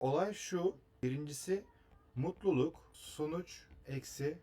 Olay şu. Birincisi mutluluk, sonuç, eksi,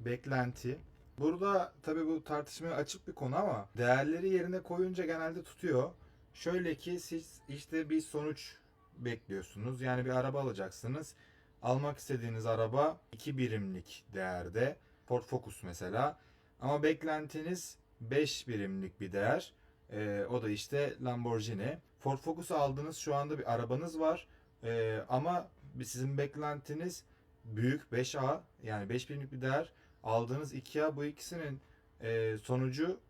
beklenti. Burada tabii bu tartışmaya açık bir konu ama değerleri yerine koyunca genelde tutuyor. Şöyle ki siz işte bir sonuç bekliyorsunuz. Yani bir araba alacaksınız. Almak istediğiniz araba 2 birimlik değerde. Ford Focus mesela. Ama beklentiniz 5 birimlik bir değer. Ee, o da işte Lamborghini. Ford Focus'u aldınız şu anda bir arabanız var. Ee, ama sizin beklentiniz büyük 5A yani 5 birimlik bir değer. Aldığınız 2A bu ikisinin e, sonucu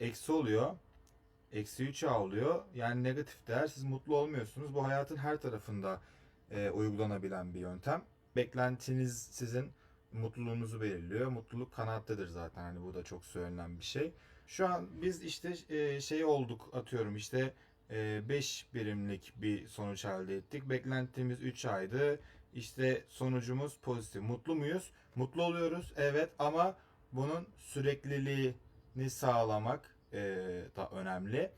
eksi oluyor. Eksi 3A oluyor. Yani negatif değer. Siz mutlu olmuyorsunuz. Bu hayatın her tarafında e, uygulanabilen bir yöntem. Beklentiniz sizin mutluluğunuzu belirliyor. Mutluluk kanaattadır zaten. Hani bu da çok söylenen bir şey. Şu an biz işte e, şey olduk atıyorum işte 5 birimlik bir sonuç elde ettik. Beklentimiz 3 aydı. İşte sonucumuz pozitif. Mutlu muyuz? Mutlu oluyoruz. Evet ama bunun sürekliliğini sağlamak e, da önemli.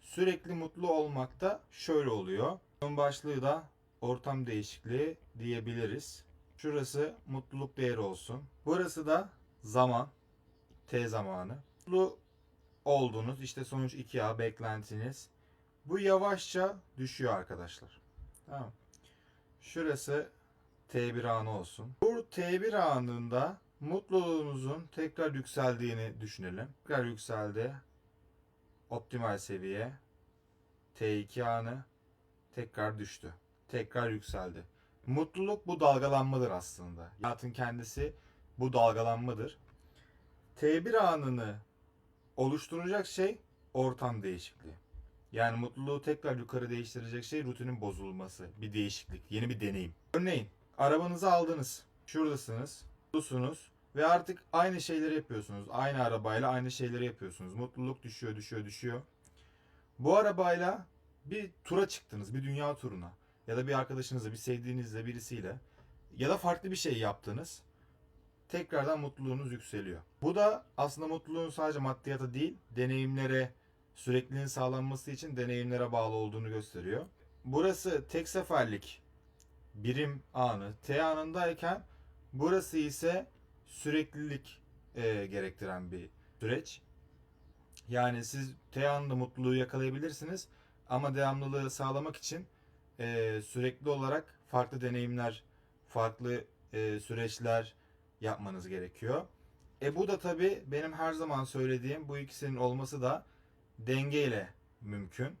Sürekli mutlu olmak da şöyle oluyor. Bunun başlığı da ortam değişikliği diyebiliriz. Şurası mutluluk değeri olsun. Burası da zaman. T zamanı. Mutlu oldunuz. İşte sonuç 2A beklentiniz. Bu yavaşça düşüyor arkadaşlar. Tamam. Şurası T1 anı olsun. Bu T1 anında mutluluğunuzun tekrar yükseldiğini düşünelim. Tekrar yükseldi. Optimal seviye. T2 anı tekrar düştü. Tekrar yükseldi. Mutluluk bu dalgalanmadır aslında. Hayatın kendisi bu dalgalanmadır. T1 anını oluşturacak şey ortam değişikliği. Yani mutluluğu tekrar yukarı değiştirecek şey rutinin bozulması, bir değişiklik, yeni bir deneyim. Örneğin arabanızı aldınız, şuradasınız, mutlusunuz ve artık aynı şeyleri yapıyorsunuz. Aynı arabayla aynı şeyleri yapıyorsunuz. Mutluluk düşüyor, düşüyor, düşüyor. Bu arabayla bir tura çıktınız, bir dünya turuna ya da bir arkadaşınızla, bir sevdiğinizle, birisiyle ya da farklı bir şey yaptınız. Tekrardan mutluluğunuz yükseliyor. Bu da aslında mutluluğun sadece maddiyata değil, deneyimlere, sürekliliğin sağlanması için deneyimlere bağlı olduğunu gösteriyor. Burası tek seferlik birim anı T anındayken burası ise süreklilik e, gerektiren bir süreç. Yani siz T anında mutluluğu yakalayabilirsiniz ama devamlılığı sağlamak için e, sürekli olarak farklı deneyimler, farklı e, süreçler yapmanız gerekiyor. E bu da tabii benim her zaman söylediğim bu ikisinin olması da dengeyle mümkün.